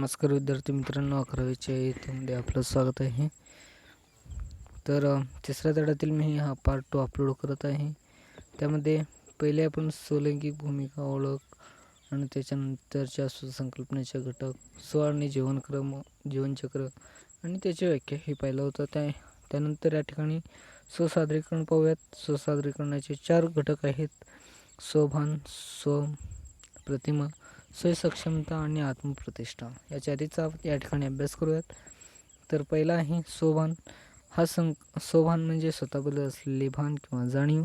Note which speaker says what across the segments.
Speaker 1: नमस्कार विद्यार्थी मित्रांनो अकरावीच्या इथेमध्ये आपलं स्वागत आहे. तर तिसऱ्या धड्यातील मी हा पार्ट टू अपलोड करत आहे. त्यामध्ये पहिले आपण सोलंकी भूमिका ओळख आणि त्याच्यानंतरच्या सुसंकल्पनेचे घटक स्व आणि जीवनक्रम जीवनचक्र आणि त्याची व्याख्या हे पाहिलं होतं. त्या त्यानंतर या ठिकाणी स्वसादरीकरण पाहूयात. स्वसादरीकरणाचे चार घटक आहेत. स्वभान स्व प्रतिमा स्वयंसक्षमता आणि आत्मप्रतिष्ठा. याच्या आधीचा या ठिकाणी अभ्यास करूयात. तर पहिला आहे सोभान. हा सं सोभान म्हणजे स्वतःबद्दल असलेले भान किंवा जाणीव.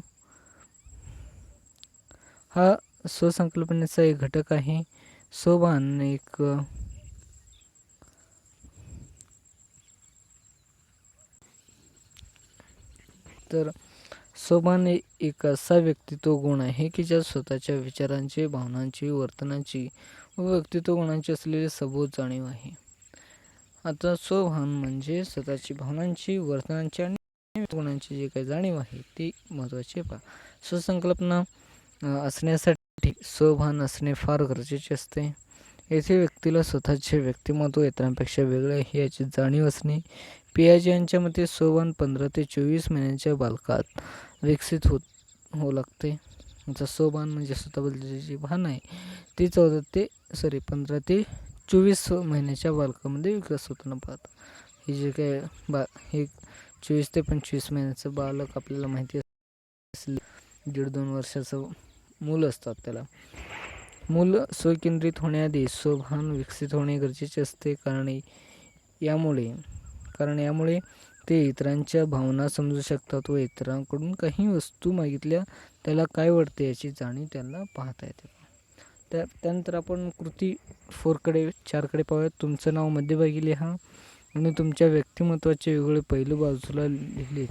Speaker 1: हा स्वसंकल्पनेचा एक घटक आहे. सोभान एक तर सोभान हे एक असा व्यक्तित्व गुण आहे की ज्या स्वतःच्या विचारांची भावनांची वर्तनाची व व्यक्तित्व गुणांची असलेली सबोध जाणीव आहे. आता स्वभान म्हणजे स्वतःची भावनांची वर्तनांची आणि गुणांची जी काही जाणीव आहे ती महत्त्वाची आहे पहा. स्वसंकल्पना असण्यासाठी स्वभान असणे फार गरजेचे असते. येथे व्यक्तीला स्वतःचे व्यक्तिमत्व इतरांपेक्षा वेगळे आहे याची जाणीव असणे पियाजी यांच्या मते स्वभान पंधरा ते चोवीस महिन्यांच्या बालकात विकसित होत होऊ लागते. जसं स्वभान म्हणजे स्वतःबद्दलची जी भान आहे ती चौदा ते सॉरी पंधरा ते चोवीस महिन्याच्या बालकामध्ये विकास होताना पाहतो. हे जे काय बा हे चोवीस ते पंचवीस महिन्याचं बालक आपल्याला माहिती असले दीड दोन वर्षाचं मूल असतात त्याला. मूल स्वकेंद्रित होण्याआधी स्वभान विकसित होणे गरजेचे असते. कारण यामुळे कारण यामुळे ते इतरांच्या भावना समजू शकतात व इतरांकडून काही वस्तू मागितल्या त्याला काय वाटते याची जाणीव त्यांना पाहता येते. त्या त्यानंतर आपण कृती फोरकडे चारकडे पाहूयात. तुमचं नाव मध्यभागी लिहा आणि तुमच्या व्यक्तिमत्वाचे वेगळे पैलू बाजूला लिहिले.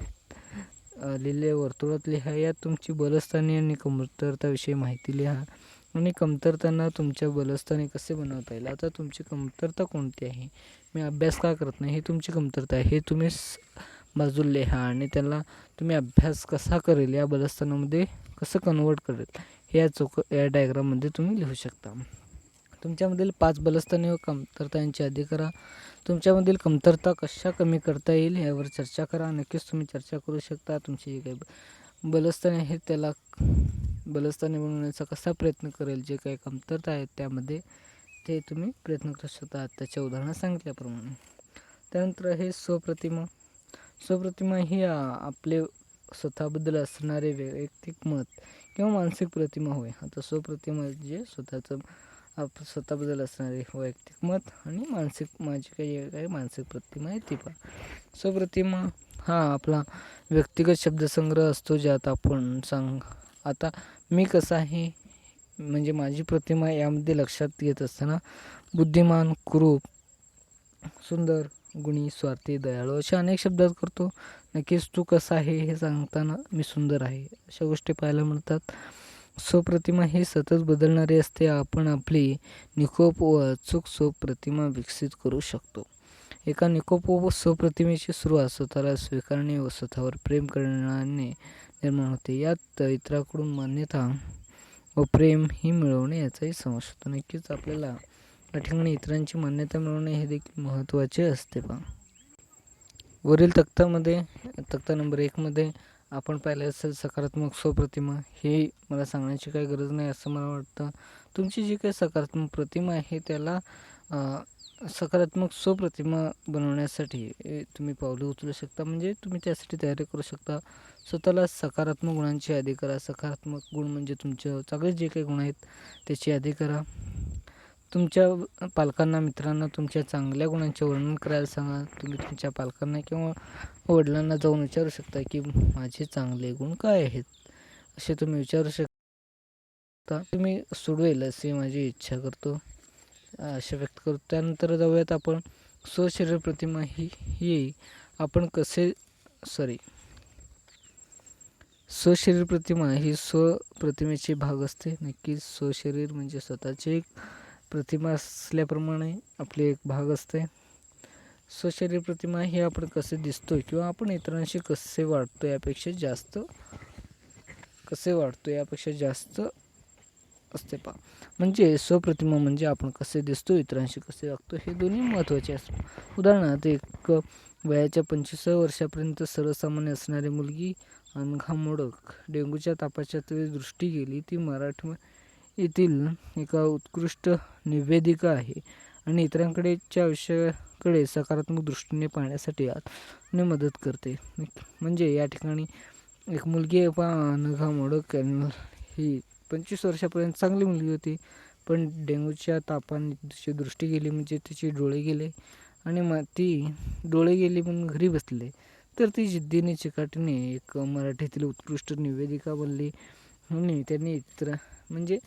Speaker 1: लिहिले वर्तुळात लिहा. यात तुमची बलस्थाने आणि कमतरताविषयी माहिती लिहा. आणि कमतरतांना तुमच्या बलस्थाने कसे बनवता येईल? आता तुमची कमतरता कोणती आहे? मी अभ्यास का करत नाही? ही तुमची कमतरता आहे. हे तुम्ही स- बाजूला लिहा आणि त्याला तुम्ही अभ्यास कसा करेल? या बलस्थानामध्ये कसं कन्वर्ट करेल? हे या चौक या डायग्राममध्ये तुम्ही लिहू शकता. तुमच्यामधील पाच बलस्थाने व कमतरता यांची यादी करा तुमच्यामधील कमतरता कशा कमी करता येईल यावर चर्चा करा. नक्कीच तुम्ही चर्चा करू शकता. तुमची जी काही बलस्थाने आहेत त्याला बलस्थाने बनवण्याचा कसा प्रयत्न करेल जे काही कमतरता आहेत त्यामध्ये ते तुम्ही प्रयत्न करू शकता. त्याच्या उदाहरणं सांगितल्याप्रमाणे. त्यानंतर हे स्वप्रतिमा. स्वप्रतिमा ही आपले स्वतःबद्दल असणारे वैयक्तिक मत किंवा मानसिक प्रतिमा होय. आता स्वप्रतिमा म्हणजे स्वतःचं आप स्वतःबद्दल असणारे वैयक्तिक मत आणि मानसिक माझी काही काही मानसिक प्रतिमा आहे ती पण स्वप्रतिमा हा आपला व्यक्तिगत शब्दसंग्रह असतो ज्यात आपण सांग आता मी कसा आहे म्हणजे माझी प्रतिमा यामध्ये लक्षात येत असताना बुद्धिमान कुरूप सुंदर गुणी स्वार्थी दयाळू अशा अनेक शब्दात करतो. नक्कीच तू कसा आहे हे सांगताना मी सुंदर आहे. अशा गोष्टी पाहायला मिळतात. स्वप्रतिमा ही सतत बदलणारी असते. आपण आपली निकोप व अचूक स्वप्रतिमा विकसित करू शकतो. एका निकोप व स्वप्रतिमेची सुरुवात स्वतःला स्वीकारणे व स्वतःवर प्रेम करण्याने निर्माण होते. यात इतराकडून मान्यता व प्रेम ही मिळवणे याचाही समावेश होतो. नक्कीच आपल्याला या ठिकाणी इतरांची मान्यता मिळवणे हे देखील महत्त्वाचे असते पहा वरील तक्त्यामध्ये तक्ता नंबर एकमध्ये आपण पाहिलं असेल सकारात्मक स्वप्रतिमा. हे मला सांगण्याची काही गरज नाही असं मला वाटतं. तुमची जी काही सकारात्मक प्रतिमा आहे त्याला सकारात्मक स्वप्रतिमा बनवण्यासाठी ए, तुम्ही पावले उचलू शकता. म्हणजे तुम्ही त्यासाठी तयारी करू शकता. स्वतःला सकारात्मक गुणांची यादी करा. सकारात्मक गुण म्हणजे तुमच्या सगळे जे काही गुण आहेत त्याची यादी करा. तुमच्या पालकांना मित्रांना तुमच्या चांगल्या गुणांचे वर्णन करायला सांगा. तुम्ही तुमच्या पालकांना किंवा वडिलांना जाऊन विचारू शकता की माझे चांगले गुण काय आहेत? असे तुम्ही विचारू शकता. तुम्ही सोडवेल अशी माझी इच्छा करतो. अशा व्यक्त करतो. त्यानंतर जाऊयात आपण. स्वशरीर प्रतिमा ही ही आपण कसे सॉरी स्वशरीर प्रतिमा ही स्वप्रतिमेचे भाग असते. नक्कीच स्वशरीर म्हणजे स्वतःचे एक प्रतिमा असल्याप्रमाणे आपले एक भाग असते. स्वशरीर प्रतिमा ही आपण कसे दिसतो किंवा आपण इतरांशी कसे वाटतो यापेक्षा जास्त कसे वाटतो यापेक्षा जास्त असते पा म्हणजे स्वप्रतिमा म्हणजे आपण कसे दिसतो इतरांशी कसे वागतो हे दोन्ही महत्त्वाचे असतात. उदाहरणार्थ एक वयाच्या पंचवीस वर्षापर्यंत सर्वसामान्य असणारी मुलगी मोडक डेंग्यूच्या तापाच्या तरी दृष्टी गेली ती मराठी येथील एका उत्कृष्ट निवेदिका आहे आणि इतरांकडेच्या आयुष्याकडे सकारात्मक दृष्टीने पाहण्यासाठी ने मदत करते. म्हणजे या ठिकाणी एक मुलगी आहे पा अनघा मोडक ही पंचवीस वर्षापर्यंत चांगली मुलगी होती पण डेंग्यूच्या तापाने तिची दृष्टी गेली म्हणजे तिचे डोळे गेले आणि मग ती डोळे गेली म्हणून घरी बसले. तर ती जिद्दीने चिकाटीने एक मराठीतील उत्कृष्ट निवेदिका बनली. आणि त्यांनी इतर म्हणजे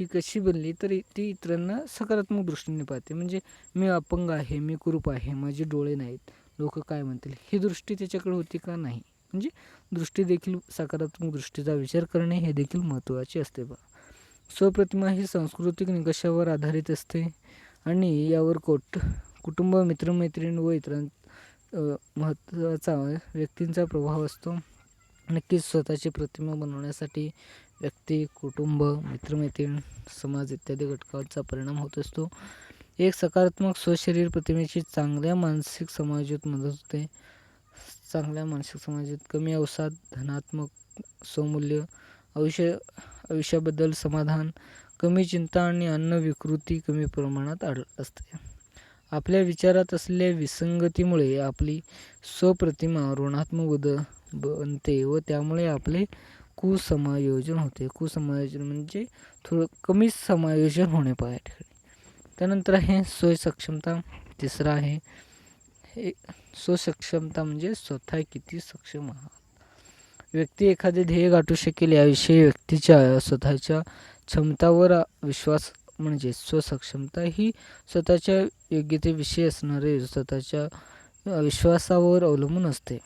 Speaker 1: ही कशी बनली तर ती इतरांना सकारात्मक दृष्टीने पाहते. म्हणजे मी अपंग आहे मी कुरूप आहे माझे डोळे नाहीत. लोक काय म्हणतील? ही दृष्टी त्याच्याकडे होती का नाही? म्हणजे दृष्टी देखील सकारात्मक दृष्टीचा विचार करणे हे देखील महत्त्वाचे असते बा. स्वप्रतिमा ही सांस्कृतिक निकषावर आधारित असते. आणि यावर कोट कुटुंब मित्रमैत्रीण व इतरां महत्त्वाचा व्यक्तींचा प्रभाव असतो. नक्कीच स्वतःची प्रतिमा बनवण्यासाठी व्यक्ती कुटुंब मित्रमैत्रीण समाज इत्यादी घटकांचा परिणाम होत असतो. एक सकारात्मक स्वशरीर प्रतिमेची चांगल्या मानसिक समाजात मदत होते. चांगल्या मानसिक समाजात कमी अवसाद धनात्मक स्वमूल्य आयुष्य आयुष्याबद्दल समाधान कमी चिंता आणि अन्न विकृती कमी प्रमाणात आढळ असते. आपल्या विचारात असलेल्या विसंगतीमुळे आपली स्वप्रतिमा ऋणात्मक उद बनते व त्यामुळे आपले कुसमायोजन होते. कुसमायोजन म्हणजे थोडं कमी समायोजन होणे पाहिजे त्यानंतर आहे सोय सक्षमता तिसरा आहे हे स्वसक्षमता म्हणजे स्वतः किती सक्षम आहात. व्यक्ती एखादे ध्येय गाठू शकेल याविषयी व्यक्तीच्या स्वतःच्या क्षमतावर विश्वास म्हणजे स्वसक्षमता ही स्वतःच्या योग्यतेविषयी असणारे स्वतःच्या विश्वासावर अवलंबून असते.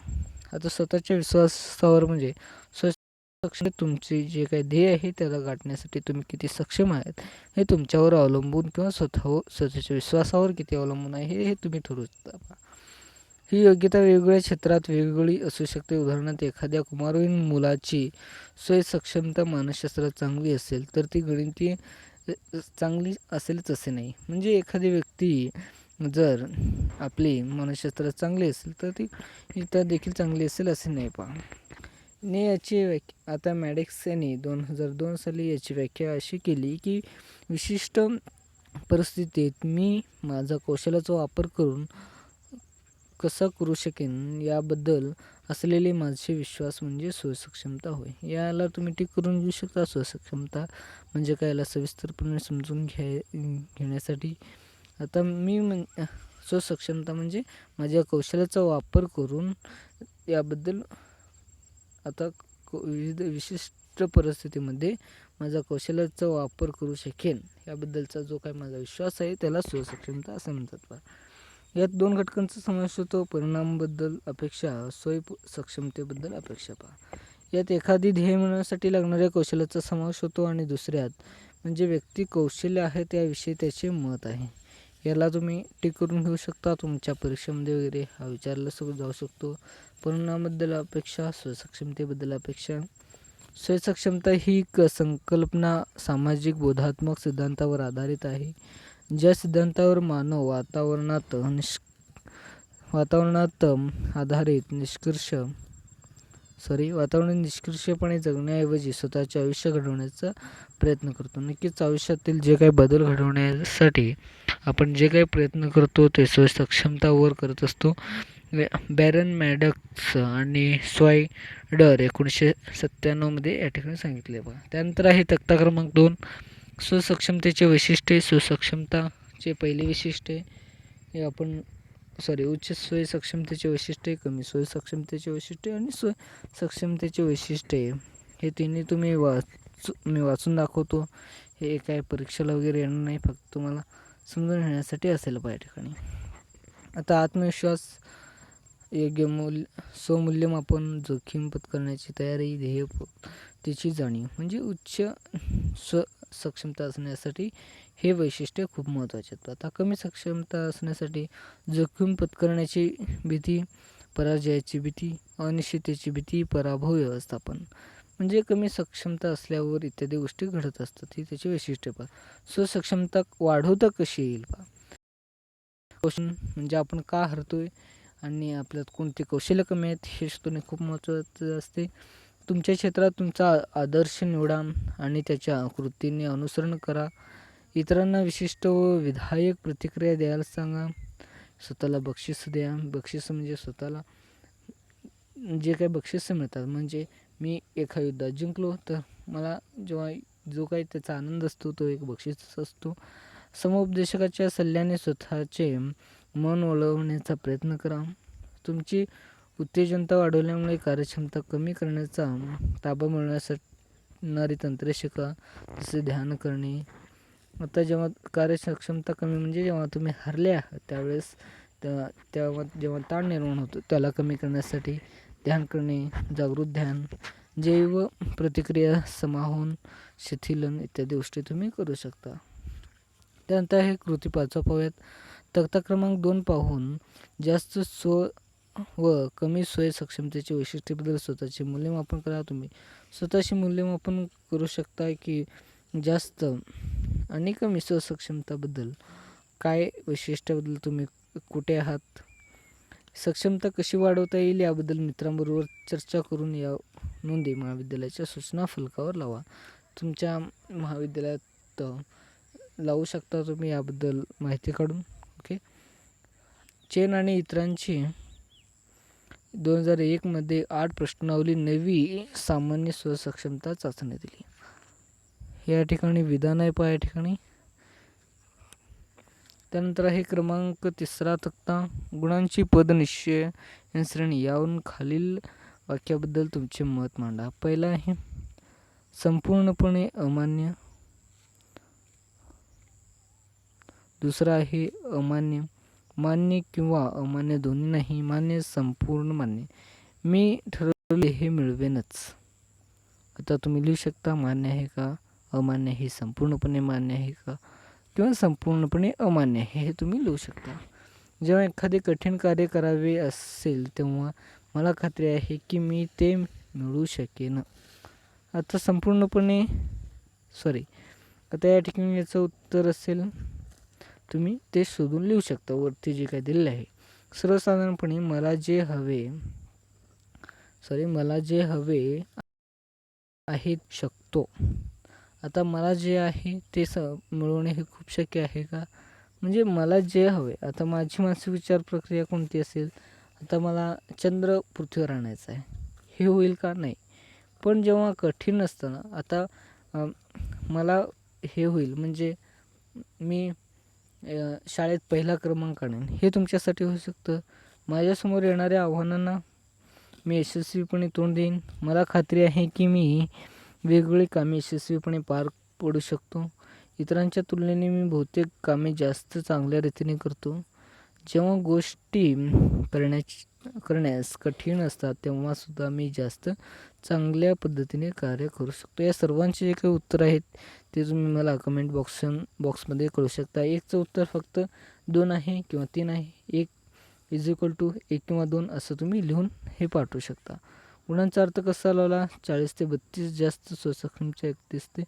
Speaker 1: आता स्वतःच्या विश्वासावर म्हणजे स्वसक्षम तुमचे जे काही ध्येय आहे त्याला गाठण्यासाठी तुम्ही किती सक्षम आहेत हे तुमच्यावर अवलंबून किंवा स्वतः स्वतःच्या विश्वासावर किती अवलंबून आहे हे तुम्ही ठरवू शकता. ही योग्यता वेगवेगळ्या क्षेत्रात वेगवेगळी असू शकते. उदाहरणार्थ एखाद्या कुमारवीन मुलाची स्वयंसक्षमता मानसशास्त्रात चांगली असेल तर ती गणिती चांगली असेलच असे नाही. म्हणजे एखादी व्यक्ती जर आपली मनशास्त्र चांगली असेल तर ती इतर देखील चांगली असेल असे नाही पहा ने याची व्याख्या आता मॅडेक्स यांनी दोन हजार दोन साली याची व्याख्या अशी केली की विशिष्ट परिस्थितीत मी माझा कौशल्याचा वापर करून कसा करू शकेन याबद्दल असलेले माझे विश्वास म्हणजे स्वसक्षमता होय. याला तुम्ही टिक करून घेऊ शकता. स्वसक्षमता म्हणजे काय? याला सविस्तरपणे समजून घ्याय घेण्यासाठी. आता मी म्हण स्वसक्षमता म्हणजे माझ्या कौशल्याचा वापर करून याबद्दल आता विविध विशिष्ट परिस्थितीमध्ये माझा कौशल्याचा वापर करू शकेन. याबद्दलचा जो काय माझा विश्वास आहे त्याला स्वसक्षमता असं म्हणतात यात दोन घटकांचा समावेश होतो. परिणामबद्दल अपेक्षा स्वय सक्षमतेबद्दल अपेक्षा पहा. यात एखादी ध्येय मिळवण्यासाठी लागणाऱ्या कौशल्याचा समावेश होतो आणि दुसऱ्यात म्हणजे व्यक्ती कौशल्य आहे त्याविषयी त्याचे मत आहे. याला तुम्ही टिक करून घेऊ शकता. तुमच्या परीक्षेमध्ये वगैरे हा विचारला सगळं जाऊ शकतो. परिणामाबद्दल अपेक्षा स्वसक्षमतेबद्दल अपेक्षा. स्वयंसक्षमता ही एक संकल्पना सामाजिक बोधात्मक सिद्धांतावर आधारित आहे. ज्या सिद्धांतावर मानव वातावरणात निष् वातावरणात आधारित निष्कर्ष सॉरी वातावरण निष्कर्षपणे जगण्याऐवजी स्वतःचे आयुष्य घडवण्याचा प्रयत्न करतो. नक्कीच आयुष्यातील जे काही बदल घडवण्यासाठी आपण जे काही प्रयत्न करतो ते स्वसक्षमतावर करत असतो. बॅरन मॅडक्स आणि स्वायडर एकोणीसशे सत्त्याण्णवमध्ये या ठिकाणी सांगितले बघा. त्यानंतर आहे तक्ता क्रमांक दोन स्वसक्षमतेचे वैशिष्ट्ये सुसक्षमताचे पहिले वैशिष्ट्य हे आपण सॉरी उच्च सोय सक्षमतेचे वैशिष्ट्ये कमी सोय सक्षमतेचे वैशिष्ट्ये आणि सोय सक्षमतेचे वैशिष्ट्ये हे तिन्ही तुम्ही वाच मी वाचून दाखवतो. हे काय परीक्षेला वगैरे येणार नाही फक्त तुम्हाला समजून घेण्यासाठी असेल पाहिजे ठिकाणी. आता आत्मविश्वास योग्य मूल्य स्वमूल्यमापन जोखीम पत्करण्याची तयारी ध्येय तिची जाणीव. म्हणजे उच्च स्व सक्षमता असण्यासाठी हे वैशिष्ट्य खूप महत्त्वाचे आहेत. आता कमी सक्षमता असण्यासाठी जोखीम पत्करण्याची भीती पराजयाची भीती अनिश्चिततेची भीती पराभव व्यवस्थापन म्हणजे कमी सक्षमता असल्यावर इत्यादी गोष्टी घडत असतात. ही त्याची वैशिष्ट्य पहा. स्वसक्षमता वाढवता कशी येईल पहा. क्वेश्चन म्हणजे आपण का हरतोय आणि आपल्यात कोणती कौशल्य कमी आहेत हे शोधणे खूप महत्त्वाचं असते. तुमच्या क्षेत्रात तुमचा आदर्श निवडा आणि त्याच्या कृतीने अनुसरण करा. इतरांना विशिष्ट व विधायक प्रतिक्रिया द्यायला सांगा. स्वतःला बक्षीस द्या. बक्षीस म्हणजे स्वतःला जे काही बक्षिसं मिळतात. म्हणजे मी एका युद्धात जिंकलो तर मला जेव्हा जो काही त्याचा आनंद असतो तो एक बक्षीस असतो. समुपदेशकाच्या सल्ल्याने स्वतःचे मन वळवण्याचा प्रयत्न करा. तुमची उत्तेजनता वाढवल्यामुळे कार्यक्षमता कमी करण्याचा ताबा मिळवण्यासाठी तंत्रे शिका जसे ध्यान करणे. आता जेव्हा कार्यक्षमता कमी म्हणजे जेव्हा तुम्ही हरले आहात त्यावेळेस त्या तेव्हा जेव्हा ताण निर्माण होतो त्याला कमी करण्यासाठी ध्यान करणे जागृत ध्यान जैव प्रतिक्रिया समाहून शिथिलन इत्यादी गोष्टी तुम्ही करू शकता. त्यानंतर हे कृती पाचवा पाहूयात तक्ता क्रमांक दोन पाहून जास्त स्व व कमी सोय सक्षमतेचे वैशिष्ट्यबद्दल स्वतःचे मूल्यमापन करा तुम्ही. स्वतःचे मूल्यमापन करू शकता की जास्त आणि कमी स्वसक्षमताबद्दल काय वैशिष्ट्याबद्दल तुम्ही कुठे आहात? सक्षमता कशी वाढवता येईल याबद्दल मित्रांबरोबर चर्चा करून या नोंदी महाविद्यालयाच्या सूचना फलकावर लावा. तुमच्या महाविद्यालयात लावू शकता तुम्ही याबद्दल माहिती काढून. ओके? चेन आणि इतरांची दोन हजार एकमध्ये आठ प्रश्नावली नवी सामान्य स्वसक्षमता चाचणी दिली. या ठिकाणी विधान आहे पहा या ठिकाणी. त्यानंतर आहे क्रमांक तिसरा तक्ता. गुणांची पदनिश्चय श्रेणी यावरून खालील वाक्याबद्दल तुमचे मत मांडा. पहिला आहे संपूर्णपणे अमान्य. दुसरा आहे अमान्य. मान्य किंवा अमान्य दोन्ही नाही मान्य संपूर्ण मान्य. मी ठरवले हे मिळवेनच. आता तुम्ही लिहू शकता मान्य आहे का अमान्य हे संपूर्णपणे मान्य आहे का किंवा संपूर्णपणे अमान्य आहे हे तुम्ही लिहू शकता. जेव्हा एखादे कठीण कार्य करावे असेल तेव्हा मला खात्री आहे की मी ते मिळू शकेन. आता संपूर्णपणे सॉरी आता या ठिकाणी याचं उत्तर असेल. तुम्ही ते शोधून लिहू शकता. वरती जे काही दिलेलं आहे. सर्वसाधारणपणे मला जे हवे सॉरी मला जे हवे आहे शकतो. आता मला जे आहे ते स मिळवणे हे खूप शक्य आहे का? म्हणजे मला जे हवे आता माझी मानसिक विचार प्रक्रिया कोणती असेल? आता मला चंद्र पृथ्वीवर आणायचा आहे. हे होईल का? नाही. पण जेव्हा कठीण असतं ना आता मला हे होईल. म्हणजे मी शाळेत पहिला क्रमांक आणेन. हे तुमच्यासाठी होऊ शकतं. माझ्यासमोर येणाऱ्या आव्हानांना मी यशस्वीपणे तोंड देईन. मला खात्री आहे की मी वेगवेगळी कामे यशस्वीपणे पार पडू शकतो. इतरांच्या तुलनेने मी बहुतेक कामे जास्त चांगल्या रीतीने करतो. जेव्हा गोष्टी करण्याची करण्यास कठीण असतात तेव्हासुद्धा मी जास्त चांगल्या पद्धतीने कार्य करू शकतो. या सर्वांचे जे काही उत्तर आहेत ते तुम्ही मला कमेंट बॉक्स बॉक्समध्ये कळू शकता. एकचं उत्तर फक्त दोन आहे किंवा तीन आहे. एक इज इक्वल टू एक किंवा दोन असं तुम्ही लिहून हे पाठवू शकता. गुणांचा अर्थ कसा लावला? चाळीस ते बत्तीस जास्त स्वसक्षमता एकतीस ते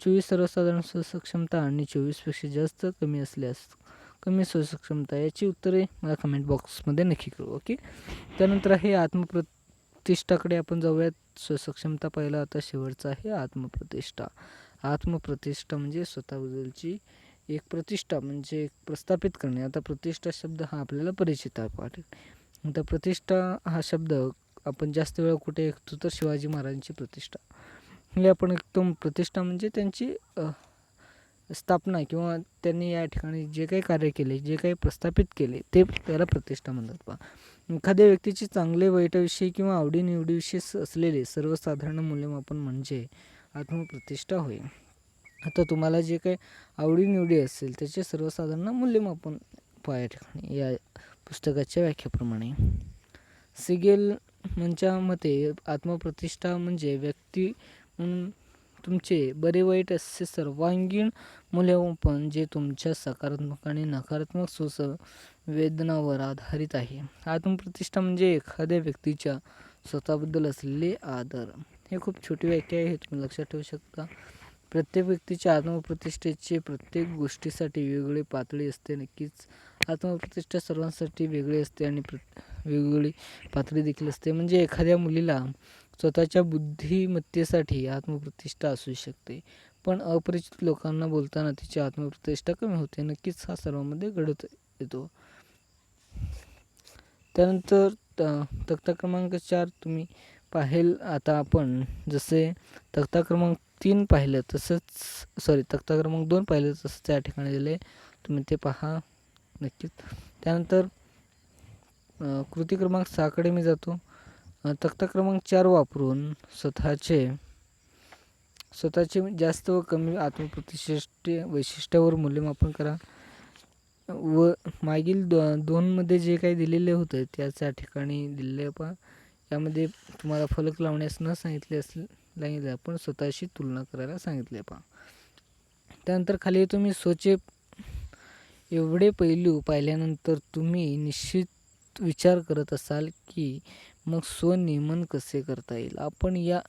Speaker 1: चोवीस सर्वसाधारण स्वसक्षमता आणि चोवीसपेक्षा जास्त कमी असल्यास कमी स्वसक्षमता याची उत्तरे मला कमेंट बॉक्समध्ये नक्की करू ओके? त्यानंतर आहे आत्मप्रतिष्ठाकडे आपण जाऊयात. स्वसक्षमता पाहिला आता शेवटचा आहे आत्मप्रतिष्ठा. आत्मप्रतिष्ठा म्हणजे स्वतःबद्दलची एक प्रतिष्ठा म्हणजे प्रस्थापित करणे. आता प्रतिष्ठा शब्द हा आपल्याला परिचित आहे आता प्रतिष्ठा हा शब्द आपण जास्त वेळा कुठे ऐकतो तर शिवाजी महाराजांची प्रतिष्ठा. हे आपण एकदम प्रतिष्ठा म्हणजे त्यांची स्थापना किंवा त्यांनी या ठिकाणी जे काही कार्य केले जे काही प्रस्थापित केले ते त्याला प्रतिष्ठा म्हणतात पहा एखाद्या व्यक्तीची चांगले वाईटाविषयी किंवा आवडीनिवडीविषयी असलेले सर्वसाधारण मूल्यमापन म्हणजे आत्मप्रतिष्ठा होय आता तुम्हाला जे काही आवडीनिवडी असेल त्याचे सर्वसाधारण मूल्यमापन पाया ठिकाणी या पुस्तकाच्या व्याख्याप्रमाणे. सिगेल यांच्या मते आत्मप्रतिष्ठा म्हणजे व्यक्ती म्हणून तुमचे बरे वाईट असे सर्वांगीण मूल्यमापन जे तुमच्या सकारात्मक आणि नकारात्मक सुसंवेदनावर आधारित आहे. आत्मप्रतिष्ठा म्हणजे एखाद्या व्यक्तीच्या स्वतःबद्दल असलेले आदर. हे खूप छोटी व्याख्या आहे हे तुम्ही लक्षात ठेवू शकता. प्रत्येक व्यक्तीच्या आत्मप्रतिष्ठेचे प्रत्येक गोष्टीसाठी वेगवेगळी पातळी असते. नक्कीच आत्मप्रतिष्ठा सर्वांसाठी वेगळी असते आणि प्र वेगवेगळी पातळी देखील असते. म्हणजे एखाद्या मुलीला स्वतःच्या बुद्धिमत्तेसाठी आत्मप्रतिष्ठा असू शकते. पण अपरिचित लोकांना बोलताना तिची आत्मप्रतिष्ठा कमी होते. नक्कीच हा सर्वांमध्ये घडत येतो. त्यानंतर त- तक्ता क्रमांक चार तुम्ही पाहेल आता आपण जसे तक्ता क्रमांक तीन पाहिलं तसंच सॉरी तक्ता क्रमांक दोन पाहिलं तसंच त्या ठिकाणी दिले तुम्ही ते पहा नक्कीच. त्यानंतर कृती क्रमांक सहाकडे मी जातो. तक्ता क्रमांक चार वापरून स्वतःचे स्वतःचे जास्त व कमी आत्मप्रतिष्ठे वैशिष्ट्यावर मूल्यमापन करा. व मागील दो दोनमध्ये जे काही दिलेले होते त्याच्या ठिकाणी दिलेले पहा. यामध्ये तुम्हाला फलक लावण्यास न सांगितले अस सांगितले पण स्वतःशी तुलना करायला सांगितले पहा. त्यानंतर खाली तुम्ही स्वचे एवढे पैलू पाहिल्यानंतर तुम्ही निश्चित विचार करत असाल की मग स्वनियमन कसे करता येईल? आपण या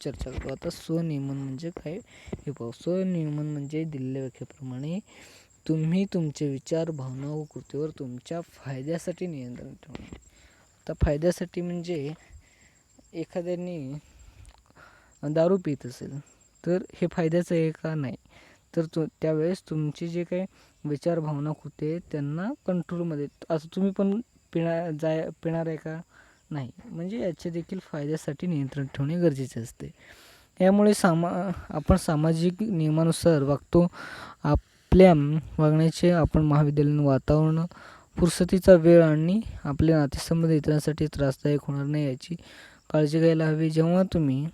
Speaker 1: चर्चा करू. आता स्वनियमन म्हणजे काय? हे पाहू स्वनियमन म्हणजे दिलेल्या व्याख्याप्रमाणे तुम्ही तुमचे विचार भावना व कृतीवर तुमच्या फायद्यासाठी नियंत्रण ठेवणे. आता फायद्यासाठी म्हणजे एखाद्याने दारू पित असेल तर हे फायद्याचं आहे का नाही? तर तो त्यावेळेस तुमचे जे काही विचार भावना होते त्यांना कंट्रोलमध्ये असं तुम्ही पण पिणार जाय पिणार आहे का? नाही. म्हणजे याचे देखील फायद्यासाठी नियंत्रण ठेवणे गरजेचे असते. यामुळे सामा आपण सामाजिक नियमानुसार वागतो. आपल्या वागण्याचे आपण महाविद्यालयीन वातावरण फुरसतीचा वेळ आणि आपले नातेसंबंध इतरांसाठी त्रासदायक होणार नाही याची काळजी घ्यायला हवी. जेव्हा तुम्ही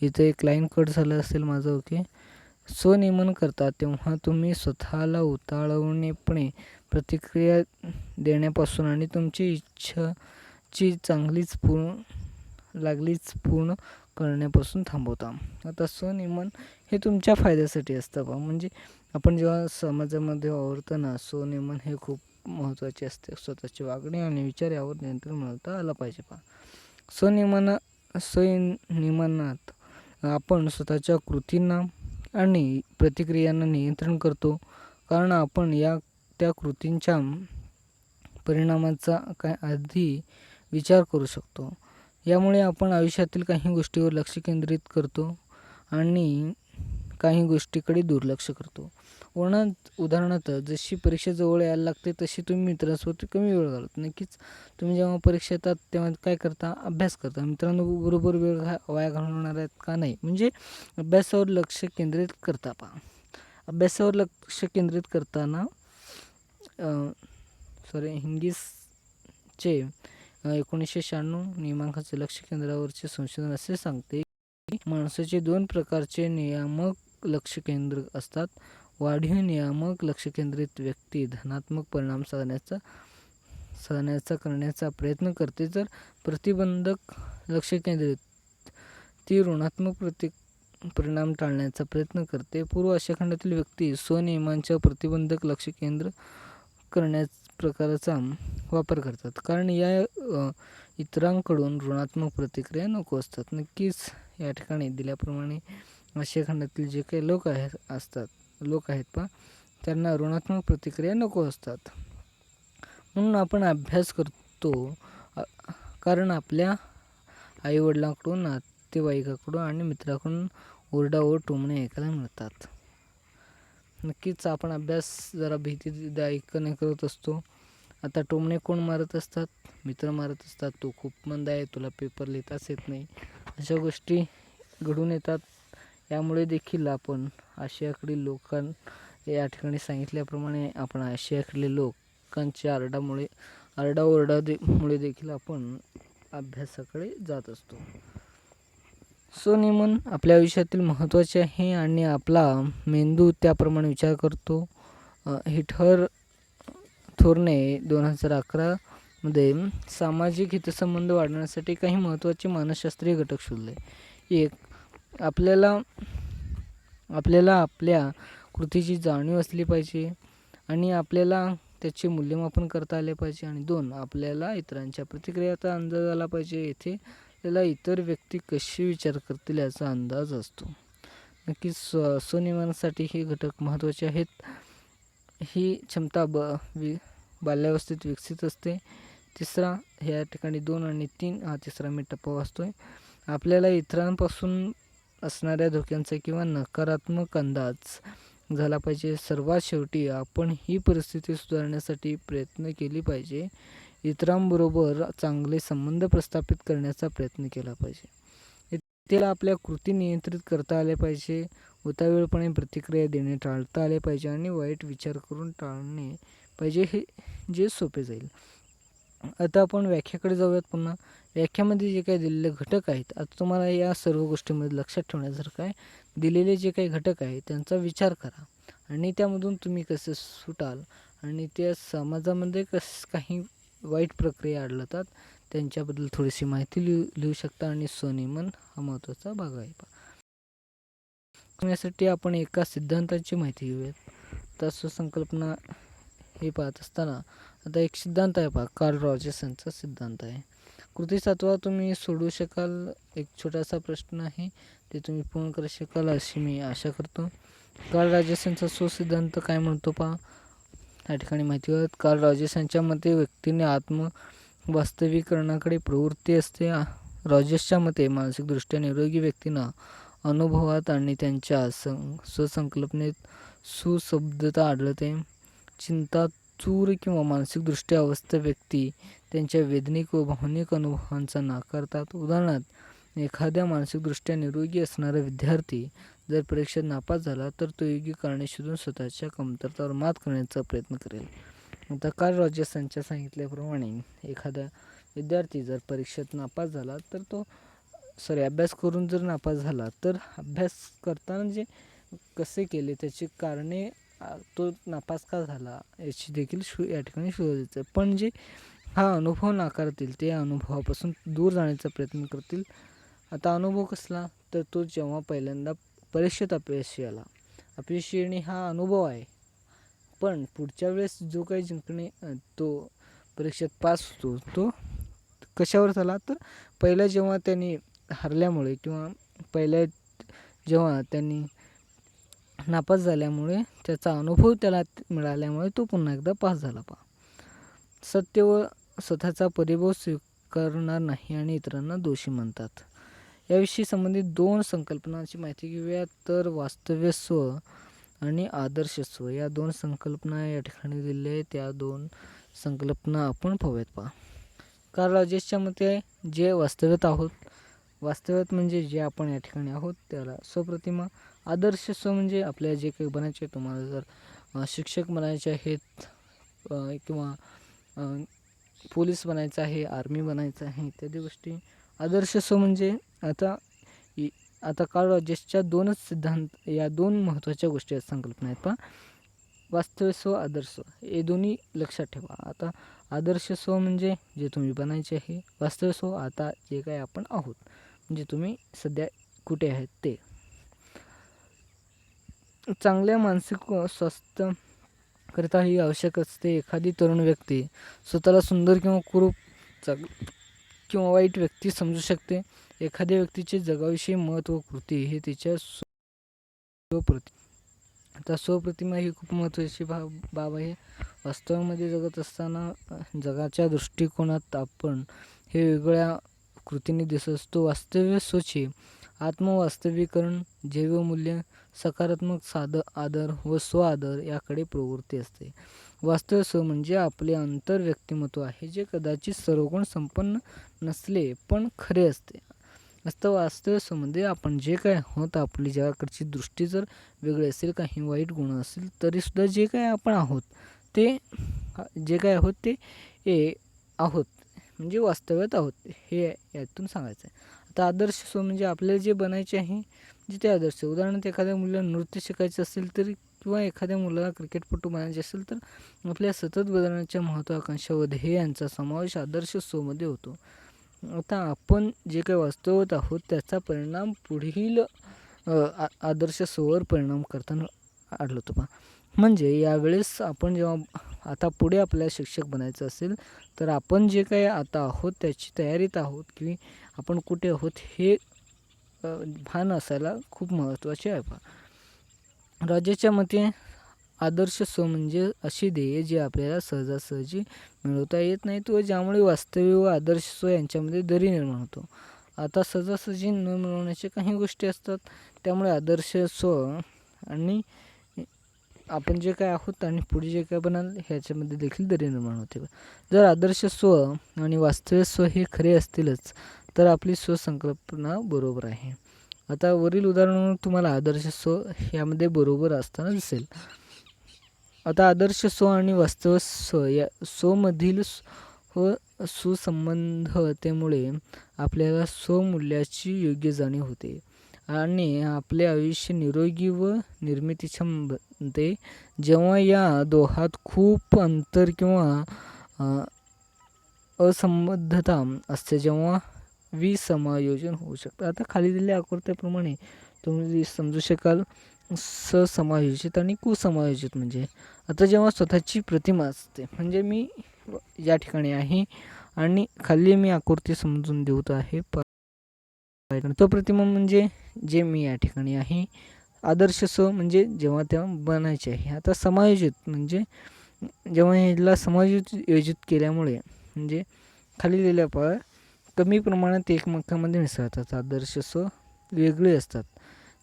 Speaker 1: इथे क्लाईन कट झालं असेल माझं ओके स्वनियमन करता तेव्हा तुम्ही स्वतःला उताळवणेपणे प्रतिक्रिया देण्यापासून आणि तुमची इच्छाची चांगलीच पूर्ण लागलीच पूर्ण करण्यापासून थांबवता. आता स्वनियमन हे तुमच्या फायद्यासाठी असतं बा. म्हणजे आपण जेव्हा समाजामध्ये वावरताना स्वनियमन हे खूप महत्त्वाचे असते. स्वतःचे वागणे आणि विचार यावर नियंत्रण मिळवता आलं पाहिजे पहा. स्वनियमन स्वनियमनात आपण स्वतःच्या कृतींना आणि प्रतिक्रियांना नियंत्रण करतो. कारण आपण या त्या कृतींच्या परिणामाचा काय आधी विचार करू शकतो. यामुळे आपण आयुष्यातील काही गोष्टीवर लक्ष केंद्रित करतो आणि काही गोष्टीकडे दुर्लक्ष करतो. उदाहरणार्थ उदाहरणार्थ जशी परीक्षा जवळ यायला लागते तशी तुम्ही मित्रांसोबत कमी वेळ घालत नक्कीच तुम्ही जेव्हा परीक्षा येतात तेव्हा काय करता? अभ्यास करता. मित्रांबरोबर वेळ घा वाया घालवणार आहेत का नाही? म्हणजे अभ्यासावर लक्ष केंद्रित करता पहा. अभ्यासावर लक्ष केंद्रित करताना सॉरी हिंगीसचे एकोणीसशे शहाण्णव नियमांकाचे लक्ष केंद्रावरचे संशोधन असे सांगते की माणसाचे दोन प्रकारचे नियामक लक्ष केंद्र असतात. वाढीव नियामक लक्ष केंद्रित व्यक्ती धनात्मक परिणाम साधण्याचा साधण्याचा करण्याचा प्रयत्न करते. तर प्रतिबंधक लक्ष केंद्रित ती ऋणात्मक प्रति परिणाम टाळण्याचा प्रयत्न करते. पूर्व आशिया खंडातील व्यक्ती स्वनियमांच्या प्रतिबंधक लक्ष केंद्र करण्या प्रकाराचा वापर करतात. कारण या इतरांकडून ऋणात्मक प्रतिक्रिया नको असतात. नक्कीच या ठिकाणी दिल्याप्रमाणे आशिया खंडातील जे काही लोक आहेत असतात. लोक आहेत पा त्यांना ऋणात्मक प्रतिक्रिया नको असतात. म्हणून आपण अभ्यास करतो कारण आपल्या आईवडिलांकडून नातेवाईकाकडून आणि मित्राकडून ओरडा टोमणे ऐकायला मिळतात. नक्कीच आपण अभ्यास जरा भीतीदायकने करत असतो. आता टोमणे कोण मारत असतात? मित्र मारत असतात. तो खूप मंद आहे. तुला पेपर लिहिताच येत नाही. अशा गोष्टी घडून येतात. यामुळे देखील आपण आशियाकडील लोकां या ठिकाणी सांगितल्याप्रमाणे आपण आशियाकडील लोकांच्या आरडामुळे आरडाओरडा दे मुळे देखील आपण अभ्यासाकडे जात असतो. स्वनियमन आपल्या आयुष्यातील महत्त्वाचे आहे आणि आपला मेंदू त्याप्रमाणे विचार करतो. हिटलर थोरने दोन हजार अकरामध्ये सामाजिक हितसंबंध वाढवण्यासाठी काही महत्त्वाचे मानसशास्त्रीय घटक शोधले. एक आपल्याला आपल्याला आपल्या कृतीची जाणीव असली पाहिजे आणि आपल्याला त्याचे मूल्यमापन करता आले पाहिजे. आणि दोन आपल्याला इतरांच्या प्रतिक्रियाचा अंदाज आला पाहिजे. येथे आपल्याला इतर व्यक्ती कशी विचार करतील याचा अंदाज असतो. नक्कीच स्व स्वनिर्माणासाठी हे घटक महत्त्वाचे आहेत. ही क्षमता ब वि बाल्यावस्थेत विकसित असते. तिसरा ह्या ठिकाणी दोन आणि तीन हा तिसरा मी टप्पा वाचतो आहे आपल्याला इतरांपासून असणाऱ्या धोक्यांचा किंवा नकारात्मक अंदाज झाला पाहिजे. सर्वात शेवटी आपण ही परिस्थिती सुधारण्यासाठी प्रयत्न केली पाहिजे. इतरांबरोबर चांगले संबंध प्रस्थापित करण्याचा प्रयत्न केला पाहिजे. त्याला आपल्या कृती नियंत्रित करता आल्या पाहिजे. उतावीळपणे प्रतिक्रिया देणे टाळता आले पाहिजे आणि वाईट विचार करून टाळणे पाहिजे हे जे सोपे जाईल. आता आपण व्याख्याकडे जाऊयात पुन्हा. व्याख्यामध्ये जे काही दिलेले घटक आहेत आता तुम्हाला या सर्व गोष्टींमध्ये लक्षात ठेवण्यासारखं आहे. दिलेले जे काही घटक आहेत त्यांचा विचार करा. आणि त्यामधून तुम्ही कसे सुटाल आणि त्या समाजामध्ये कस काही वाईट प्रक्रिया आढळतात त्यांच्याबद्दल थोडीशी माहिती लिहू लिहू शकता आणि स्वनियमन हा महत्त्वाचा भाग आहे. यासाठी आपण एका सिद्धांताची माहिती घेऊयात. तर संकल्पना हे पाहत असताना आता एक सिद्धांत आहे पहा कार्ल रॉजर्स यांचा सिद्धांत आहे. कृती सातवा तुम्ही सोडू शकाल एक छोटासा प्रश्न आहे ते तुम्ही पूर्ण करू शकाल अशी मी आशा करतो. कार्ल रॉजर्स यांचा सुसिद्धांत काय म्हणतो पहा? या ठिकाणी माहिती होत कार्ल रॉजर्स यांच्या मते व्यक्तीने आत्म वास्तविकरणाकडे प्रवृत्ती असते. रॉजर्सच्या मते मानसिकदृष्ट्या निरोगी व्यक्तींना अनुभवात आणि त्यांच्या सं स्वसंकल्पनेत सुशब्दता आढळते. चिंता चूर किंवा मानसिकदृष्ट्या अवस्थ व्यक्ती त्यांच्या वेदनिक व भावनिक अनुभवांचा नाकारतात उदाहरणार्थ एखाद्या मानसिकदृष्ट्या निरोगी असणारा विद्यार्थी जर परीक्षेत नापास झाला तर तो योग्य कारणे शोधून स्वतःच्या कमतरतावर मात करण्याचा प्रयत्न करेल. आता काल रॉजर्स यांच्या सांगितल्याप्रमाणे एखादा विद्यार्थी जर परीक्षेत नापास झाला तर तो सॉरी अभ्यास करून जर नापास झाला तर अभ्यास करताना जे कसे केले त्याची कारणे तो नापास का झाला. याची देखील शो या ठिकाणी शोध आहे. पण जे हा अनुभव नाकारतील ते अनुभवापासून दूर जाण्याचा प्रयत्न करतील. आता अनुभव कसला? तर तो जेव्हा पहिल्यांदा परीक्षेत अपयशी आला. अपयशी येणे हा अनुभव आहे. पण पुढच्या वेळेस जो काही जिंकणे तो परीक्षेत पास होतो तो कशावर झाला? तर पहिला जेव्हा त्यांनी हरल्यामुळे किंवा पहिल्या जेव्हा त्यांनी नापास झाल्यामुळे त्याचा अनुभव त्याला मिळाल्यामुळे तो पुन्हा एकदा पास झाला पा सत्य व स्वतःचा परिभव स्वीकारणार नाही आणि इतरांना दोषी म्हणतात. याविषयी संबंधित दोन संकल्पनांची माहिती घेऊया. तर वास्तव्य स्व आणि आदर्श स्व. या दोन संकल्पना या ठिकाणी दिलेल्या आहेत. त्या दोन संकल्पना आपण पाहूयात पहा. कारण राजेशच्या मते जे वास्तव्यात आहोत वास्तव्यात म्हणजे जे आपण या ठिकाणी आहोत त्याला स्वप्रतिमा आदर्श असं म्हणजे आपल्याला जे काही बनायचे तुम्हाला जर शिक्षक बनायचे आहेत किंवा पोलीस बनायचं आहे आर्मी बनायचं आहे इत्यादी गोष्टी आदर्श असं म्हणजे आता आता काळ राजेशच्या दोनच सिद्धांत या दोन महत्त्वाच्या गोष्टी आहेत संकल्पना आहेत. पहा वास्तव्य स्व आदर्श हे दोन्ही लक्षात ठेवा. आता आदर्श स्व म्हणजे जे तुम्ही बनायचे आहे वास्तव्य स्व आता जे काय आपण आहोत म्हणजे तुम्ही सध्या कुठे आहेत ते. चांगल्या मानसिक स्वास्थ्य करता ही आवश्यक असते. एखादी तरुण व्यक्ती स्वतःला सुंदर किंवा कुरूप चांग किंवा वाईट व्यक्ती समजू शकते. एखाद्या व्यक्तीचे जगाविषयी मत व कृती हे तिच्या स्वप्रति आता स्वप्रतिमा ही खूप महत्त्वाची बा बाब आहे. वास्तवामध्ये जगत असताना जगाच्या दृष्टिकोनात आपण हे वेगळ्या कृतीने दिसत असतो. वास्तव्य स्वचे आत्मवास्तवीकरण जैवमूल्य सकारात्मक साद आदर व स्व आदर याकडे प्रवृत्ती असते. वास्तव स्व म्हणजे आपले अंतर व्यक्तिमत्व आहे जे कदाचित सर्वगुण संपन्न नसले पण खरे असते. असतं वास्तव स्वमध्ये म्हणजे आपण जे काय आहोत आपली जगाकडची दृष्टी जर वेगळी असेल काही वाईट गुण असेल तरीसुद्धा जे काय आपण आहोत ते जे काय आहोत ते ए आहोत. म्हणजे वास्तव्यात आहोत हे यातून सांगायचं आहे आता आदर्श सो म्हणजे आपल्याला जे बनायचे आहे जे ते आदर्श. उदाहरणार्थ एखाद्या मुलाला नृत्य शिकायचं असेल तर किंवा एखाद्या मुलाला क्रिकेटपटू बनायचे असेल तर आपल्या सतत बदलण्याच्या महत्त्वाकांक्षा व ध्येयांचा समावेश आदर्श सोमध्ये होतो. आता आपण जे काही वास्तवत आहोत त्याचा परिणाम पुढील आदर्श सोवर परिणाम करताना आढळतो पहा. म्हणजे यावेळेस आपण जेव्हा आता पुढे आपल्याला शिक्षक बनायचं असेल तर आपण जे काही आता आहोत त्याची तयारीत आहोत की आपण कुठे आहोत हे भान असायला खूप महत्त्वाचे आहे पहा राजाच्या मते आदर्श स्व म्हणजे अशी ध्येय जी आपल्याला सहजासहजी मिळवता येत नाहीत व ज्यामुळे वास्तव्य व आदर्श स्व यांच्यामध्ये दरी निर्माण होतो. आता सहजासहजी न मिळवण्याच्या काही गोष्टी असतात त्यामुळे आदर्श स्व आणि आपण जे काय आहोत आणि पुढे जे काय बनाल ह्याच्यामध्ये देखील दरी निर्माण होते जर आदर्श स्व आणि वास्तव्य स्व हे खरे असतीलच तर आपली स्वसंकल्पना बरोबर आहे. आता वरील उदाहरणावरून तुम्हाला आदर्श स्व यामध्ये बरोबर असताना दिसेल. आता आदर्श स्व आणि वास्तव स्व या स्वमधील व सुसंबंधतेमुळे आपल्याला स्वमूल्याची योग्य जाणीव होते आणि आपले आयुष्य निरोगी व निर्मितीच्या बनते जेव्हा या दोहात खूप अंतर किंवा असंबद्धता असते जेव्हा विसमायोजन होऊ शकतं. आता खाली दिलेल्या आकृत्याप्रमाणे तुम्ही समजू शकाल ससमायोजित आणि कुसमायोजित म्हणजे. आता जेव्हा स्वतःची प्रतिमा असते म्हणजे मी या ठिकाणी आहे आणि खाली मी आकृती समजून देत आहे. तो प्रतिमा म्हणजे जे मी या ठिकाणी आहे आदर्श स म्हणजे जेव्हा तेव्हा बनायचे आहे. आता समायोजित म्हणजे जेव्हा ह्याला समायोजित योजित केल्यामुळे म्हणजे खाली दिलेल्या प कमी प्रमाणात एकमेकांमध्ये मिसळतात. आदर्श स्व वेगळे असतात.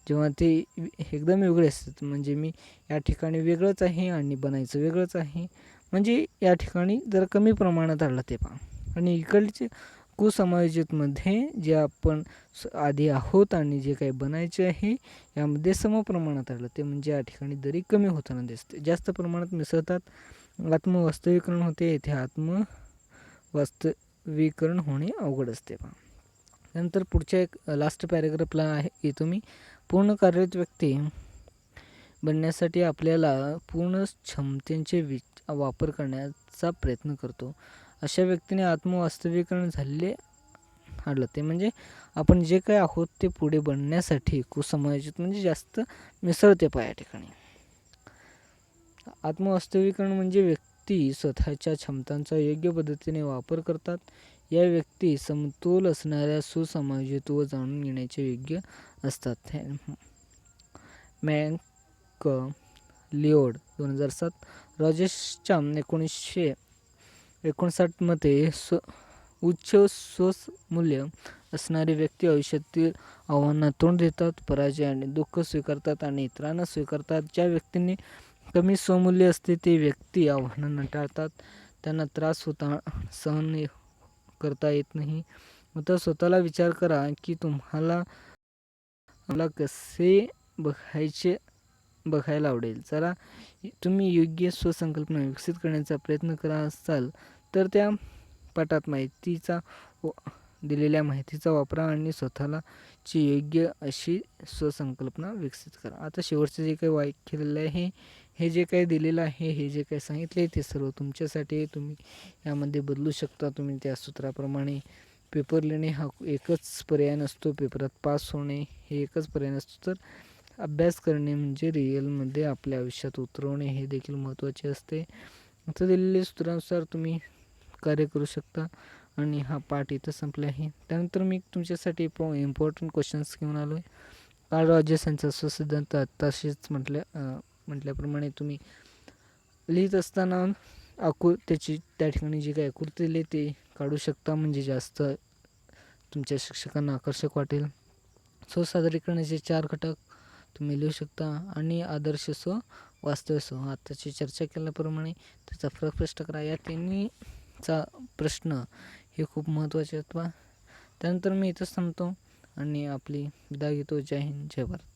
Speaker 1: जेव्हा ते एकदम वेगळे असतात म्हणजे मी या ठिकाणी वेगळंच आहे आणि बनायचं वेगळंच आहे म्हणजे या ठिकाणी जरा कमी प्रमाणात आढळलं ते पहा. आणि इकडचे कुसमायोजितमध्ये जे आपण स- आधी आहोत आणि जे काही बनायचे आहे यामध्ये समप्रमाणात आलं. ते म्हणजे या ठिकाणी दरी कमी होताना दिसते. जास्त प्रमाणात मिसळतात. आत्मवास्तवीकरण होते. येथे आत्म विकरण होणे अवघड असते पहा नंतर पुढच्या एक लास्ट पॅरेग्राफला आहे येतो मी. पूर्ण कार्यरत व्यक्ती बनण्यासाठी आपल्याला पूर्ण क्षमतेचे विच वापर करण्याचा प्रयत्न करतो. अशा व्यक्तीने आत्मवास्तवीकरण झालेले आढळते. म्हणजे आपण जे काय आहोत ते पुढे बनण्यासाठी कुसमायोजित म्हणजे जास्त मिसळते पा या ठिकाणी. आत्मवास्तवीकरण म्हणजे व्यक्ती स्वतःच्या क्षमतांचा योग्य पद्धतीने वापर करतात. या व्यक्ती समतोल असणाऱ्या सुसमायोजित व जाणून घेण्याचे योग्य असतात. मॅक लिओड दोन हजार सात. रॉजेशच्या एकोणीसशे एकोणसाठमध्ये स्व उच्च स्वमूल्य असणारी व्यक्ती आयुष्यातील आव्हानांना तोंड देतात पराजय आणि दुःख स्वीकारतात आणि इतरांना स्वीकारतात. ज्या व्यक्तींनी कमी स्वमूल्य असते ते व्यक्ती आव्हानांना टाळतात त्यांना त्रास होता सहन करता येत नाही. आता स्वतःला विचार करा की तुम्हाला मला कसे बघायचे बघायला आवडेल. जरा तुम्ही योग्य स्वसंकल्पना विकसित करण्याचा प्रयत्न करा असाल तर त्या पाठात माहितीचा व- दिलेल्या माहितीचा वापरा आणि स्वतःला ची योग्य अशी स्वसंकल्पना विकसित करा. आता शेवटचं जे काही वाक्य केलेलं आहे हे जे काही दिलेलं आहे हे जे काही सांगितले ते सर्व तुमच्यासाठी तुम्ही यामध्ये बदलू शकता. तुम्ही त्या सूत्राप्रमाणे पेपर लिहिणे हा एकच पर्याय नसतो. पेपरात पास होणे हे एकच पर्याय नसतो. तर अभ्यास करणे म्हणजे रिअलमध्ये आपल्या आयुष्यात उतरवणे हे देखील महत्त्वाचे असते. आता दिलेल्या सूत्रानुसार तुम्ही कार्य करू शकता आणि हा पाठ इथं संपला आहे. त्यानंतर मी तुमच्यासाठी इम्पॉर्टंट क्वेश्चन्स घेऊन आलो आहे काळ रॉजर्स यांचा स्वसिद्धांत तसेच म्हटल्या म्हटल्याप्रमाणे तुम्ही लिहित असताना आकु त्याची त्या ठिकाणी जी काही आकृती दिली ते काढू शकता. म्हणजे जास्त तुमच्या शिक्षकांना आकर्षक वाटेल. स्व सादरीकरणाचे चार घटक तुम्ही लिहू शकता. आणि आदर्श स्व वास्तव स्व. आताची चर्चा केल्याप्रमाणे त्याचा फरक स्पष्ट करा. या तिन्हीचा प्रश्न हे खूप महत्त्वाचे आहेत त्यानंतर मी इथंच थांबतो आणि आपली विदा घेतो जय हिंद. जय भारत.